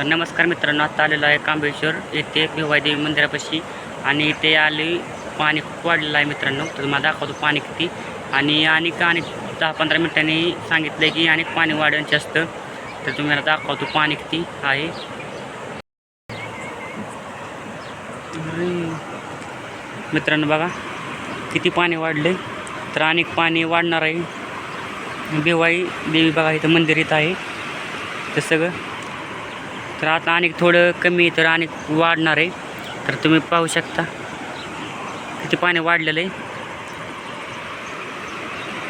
तर नमस्कार मित्रांनो आता आलेलो आहे कांबेश्वर येथे भिवाई देवी मंदिरापाशी आणि इथे आले पाणी खूप वाढलेलं आहे मित्रांनो. तर तुम्हाला दाखवतो पाणी किती. आणि आणि आणि दहा पंधरा मिनिटांनी सांगितलं की आणि पाणी वाढायचं असतं तर तुम्हाला दाखवतो पाणी किती आहे. मित्रांनो बघा किती पाणी वाढले तर अनेक पाणी वाढणार आहे. भिवाई देवी बघा इथं मंदिर इथं आहे. ते सगळं तर आता आणि थोडं कमी तर आणि वाढणार आहे. तर तुम्ही पाहू शकता. किती पाणी वाढलेलं आहे.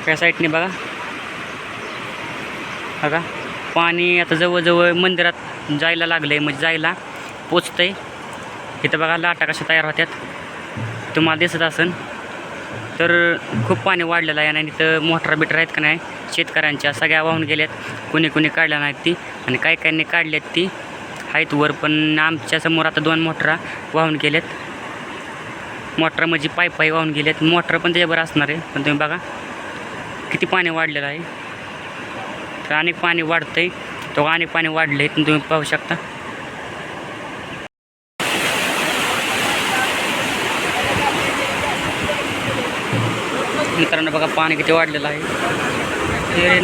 त्या साईडने बघा. बघा. पाणी आता जवळजवळ मंदिरात जायला लागलं आहे म्हणजे जायला पोचतं आहे इथं बघा लाटा कशा तयार होत्यात. तुम्हाला दिसत असेल तर खूप पाणी वाढलेलं आहे आणि इथं मोटर बिटर आहेत का नाही शेतकऱ्यांच्या सगळ्या वाहून गेल्यात. कुणी कुणी काढल्या नाहीत ती आणि काही काहींनी काढल्यात ती. आहेत. वर पण आमच्यासमोर आता दोन मोटरा वाहून गेल्यात. मोटरा म्हणजे पायपाई वाहून गेल्यात. मोटर पण त्याच्यावर असणार आहे. पण तुम्ही बघा किती पाणी वाढलेलं आहे. तर अनेक पाणी वाढतंय. तो अनेक पाणी वाढलं आहे तुम्ही पाहू शकता. मित्रांनो बघा पाणी किती वाढलेलं आहे. ते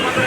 ना तर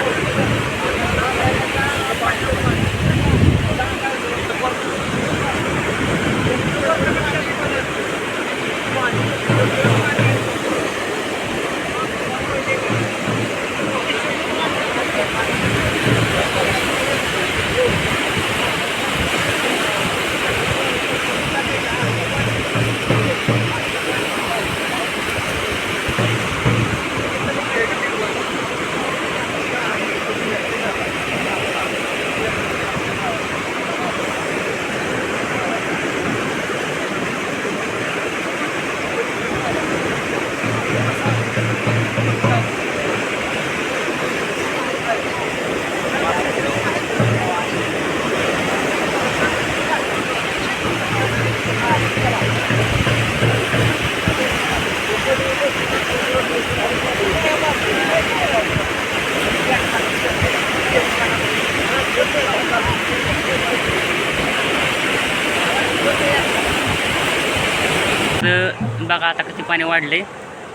बघा आता किती पाणी वाढले.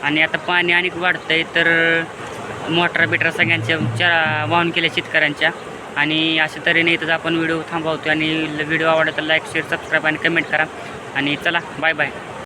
आणि आता पाणी आणि वाढतंय तर मोटरा बिटरा सगळ्यांच्या चा वाहून केल्या शेतकऱ्यांच्या. आणि अशा तऱ्हेने इथंच आपण व्हिडिओ थांबवतो आणि व्हिडिओ आवडला तर लाईक शेअर सबस्क्राईब आणि कमेंट करा. आणि चला बाय बाय